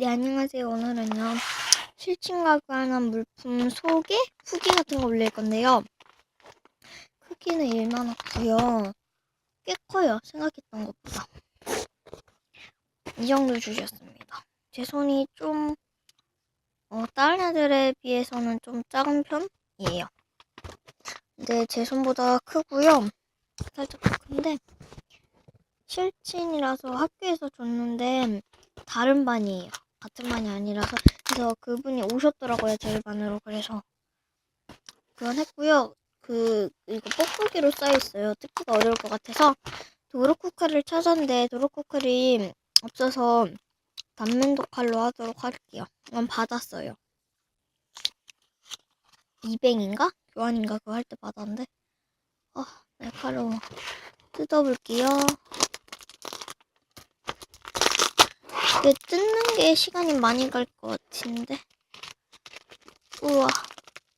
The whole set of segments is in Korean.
네, 안녕하세요. 오늘은요, 실친가구 하는 물품 소개? 후기 같은 거 올릴 건데요. 크기는 일만하고요. 꽤 커요. 생각했던 것보다. 이 정도 주셨습니다. 제 손이 좀, 어, 다른 애들에 비해서는 좀 작은 편이에요. 근데 제 손보다 크고요. 살짝 더 큰데, 실친이라서 학교에서 줬는데, 다른 반이에요. 같은 반이 아니라서 그래서 그분이 오셨더라고요 저희 반으로. 그래서 그건 했고요. 그 이거 뽁뽁이로 쌓여 있어요. 뜯기가 어려울 것 같아서 도로쿠카를 찾았는데 도로쿠카이 없어서 단면도 칼로 하도록 할게요. 이건 받았어요. 이뱅인가? 교환인가? 그거 할 때 받았는데. 아 날카로워. 뜯어볼게요 이게 뜯는 게 시간이 많이 갈 것 같은데. 우와.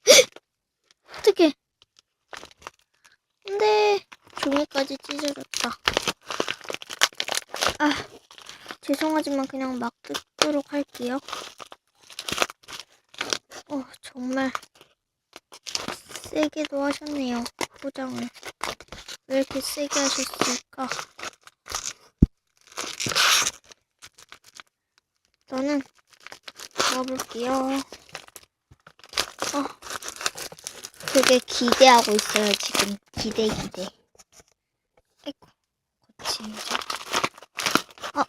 어떡해. 근데 종이까지 찢어졌다. 아, 죄송하지만 그냥 막 뜯도록 할게요. 어, 정말 세게도 하셨네요. 포장을. 왜 이렇게 세게 하셨을까? 저는 먹어볼게요. 어, 되게 기대하고 있어요, 지금. 기대, 기대. 아이고, 거치죠. 어.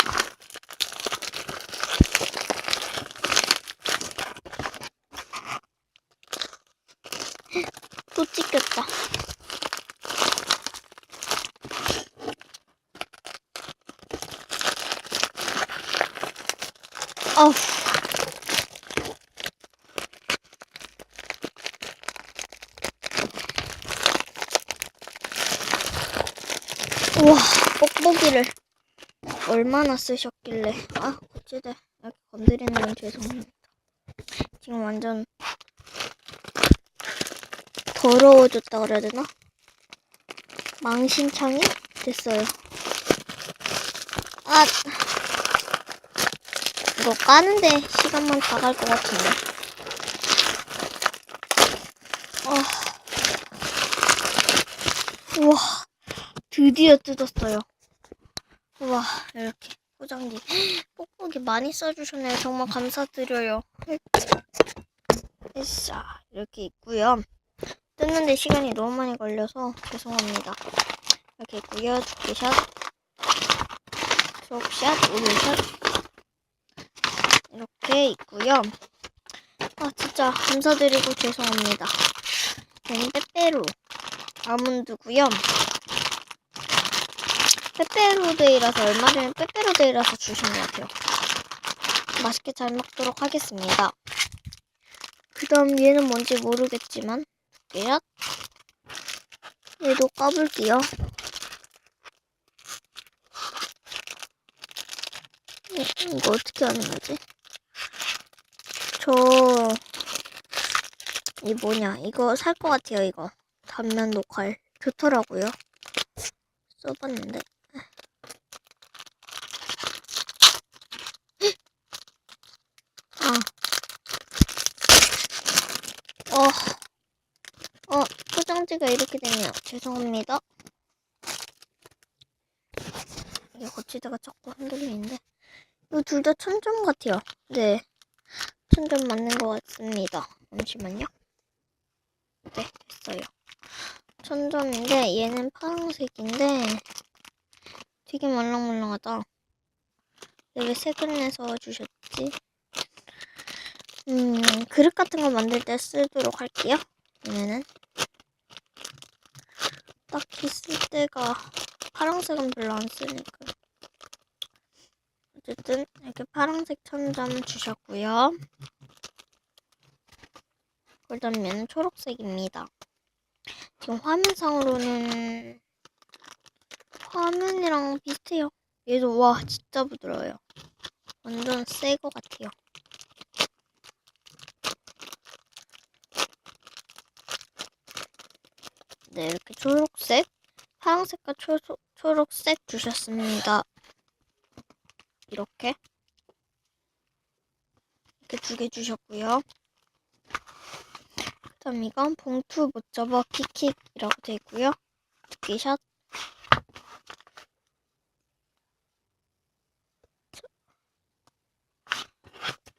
또 찢겼다. 어우. 우와, 뽁뽁이를 얼마나 쓰셨길래. 아, 어찌돼. 이렇게 건드리는 건 죄송합니다. 지금 완전 더러워졌다 그래야 되나? 망신창이 됐어요. 아, 이거 까는데 시간만 다 갈 것 같은데. 어. 우와, 드디어 뜯었어요. 우와, 이렇게 포장지. 뽁뽁이 많이 써주셨네요. 정말 감사드려요. 으쌰, 이렇게 있고요. 뜯는데 시간이 너무 많이 걸려서 죄송합니다. 이렇게 있고요. 두께샷, 속샷, 우유샷, 이렇게 있고요. 아 진짜 감사드리고 죄송합니다. 얘는 빼빼로 아몬드고요. 빼빼로데이라서 얼마 전에 빼빼로데이라서 주신 것 같아요. 맛있게 잘 먹도록 하겠습니다. 그 다음 얘는 뭔지 모르겠지만 두께요. 얘도 까볼게요. 이거 어떻게 하는 거지? 저, 이 뭐냐, 이거 살 것 같아요, 이거. 단면 녹활. 좋더라고요. 써봤는데. 아. 어. 어, 포장지가 이렇게 되네요. 죄송합니다. 이게 거치대가 자꾸 흔들리는데. 이거 둘 다 천점 같아요. 네. 천 점 맞는 것 같습니다. 잠시만요. 네, 됐어요. 천점인데 얘는 파란색인데 되게 말랑말랑하다. 왜 색을 내서 주셨지? 음, 그릇 같은 거 만들 때 쓰도록 할게요. 얘는 딱히 쓸 때가 파란색은 별로 안 쓰니까. 어쨌든 이렇게 파란색 천점 주셨고요. 얘는 초록색입니다. 지금 화면상으로는 화면이랑 비슷해요. 얘도 와 진짜 부드러워요. 완전 새거 같아요. 네 이렇게 초록색, 파란색과 초, 초록색 주셨습니다. 이렇게 이렇게 두 개 주셨고요. 그다음 이건 봉투 못 접어 킥킥이라고 되어 있고요. 두께샷.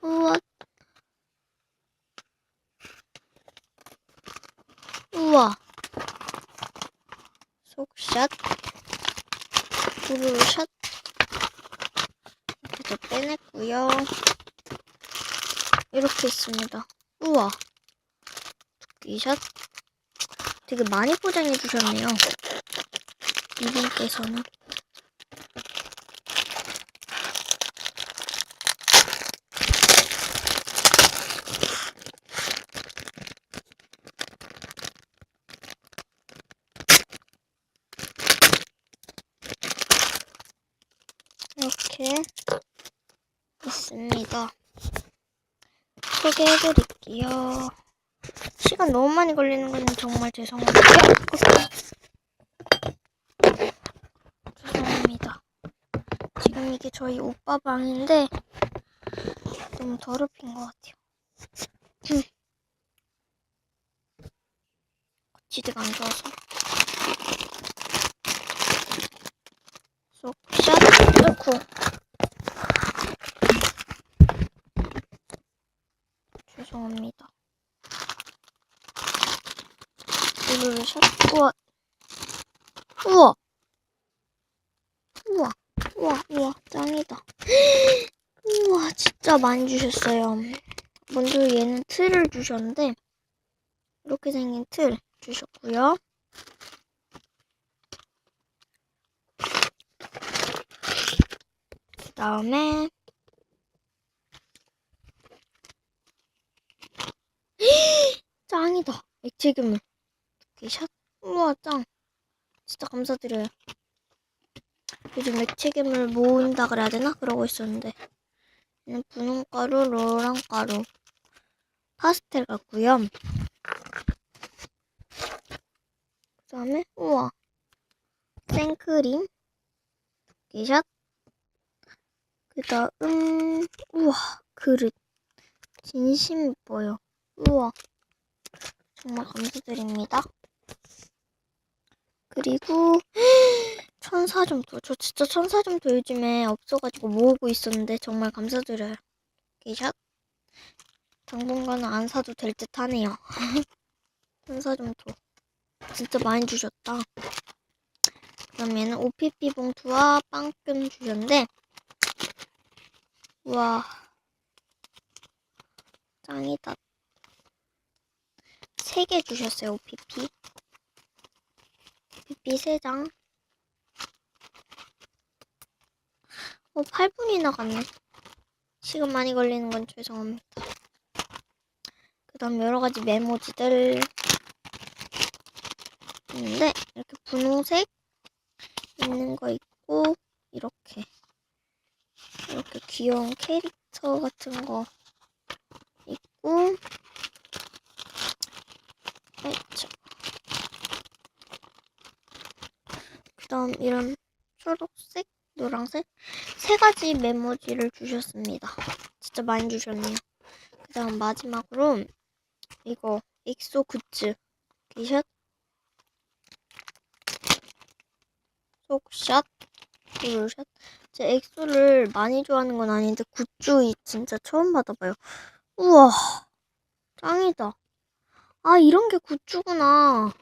우와. 우와. 속샷. 우르르샷. 더 빼냈고요. 이렇게 있습니다. 우와. 두끼샷. 되게 많이 포장해 주셨네요. 이분께서는. 이렇게 있습니다. 소개해드릴게요. 시간 너무 많이 걸리는 건 정말 죄송한데요. 죄송합니다. 지금 이게 저희 오빠 방인데 너무 더럽힌 것 같아요. 음. 지드가 안 좋아서. 쏙샷 넣고 죄송합니다. 우르르 샷 우와 우와 우와 우와 우와 짱이다 우와 진짜 많이 주셨어요. 먼저 얘는 틀을 주셨는데 이렇게 생긴 틀 주셨고요. 그 다음에 짱이다. 액체 괴물. 이렇게 샷. 우와 짱. 진짜 감사드려요. 요즘 액체괴물 모은다 그래야 되나? 그러고 있었는데. 얘는 분홍가루, 노랑가루, 파스텔 같고요. 그 다음에 우와. 생크림 이샷. 그 다음 우와. 그릇. 진심 이뻐요. 우와. 정말 감사드립니다. 그리고 천사점도 저 진짜 천사점도 요즘에 없어가지고 모으고 있었는데 정말 감사드려요. 이샷 당분간은 안 사도 될 듯 하네요. 천사점도. 진짜 많이 주셨다. 그다음 얘는 OPP 봉투와 빵끔 주셨는데 우와. 짱이다. 세 개 주셨어요 OPP OPP 세장 어 8분이나 갔네. 시간 많이 걸리는 건 죄송합니다. 그 다음 여러가지 메모지들. 있는데 이렇게 분홍색 있는 거 있고 이렇게. 이렇게 귀여운 캐릭터 같은 거 있고. 그 다음 이런 초록색, 노란색 세 가지 메모지를 주셨습니다. 진짜 많이 주셨네요. 그 다음 마지막으로 이거 엑소 굿즈 티셔츠 속샷, 둘샷. 제 엑소를 많이 좋아하는 건 아닌데 굿즈 진짜 처음 받아봐요. 우와, 짱이다. 아 이런 게 굿즈구나.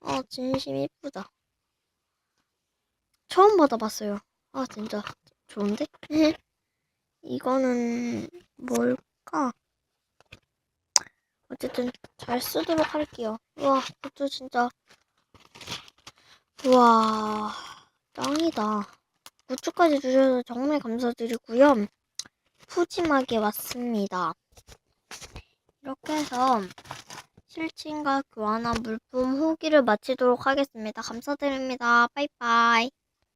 아 진심 이쁘다. 처음 받아봤어요. 아 진짜 좋은데? 이거는 뭘까? 어쨌든 잘 쓰도록 할게요. 우와, 굿즈 진짜 우와. 짱이다. 굿즈까지 주셔서 정말 감사드리고요. 푸짐하게 왔습니다. 이렇게 해서 실친과 교환한 물품 후기를 마치도록 하겠습니다. 감사드립니다. 빠이빠이.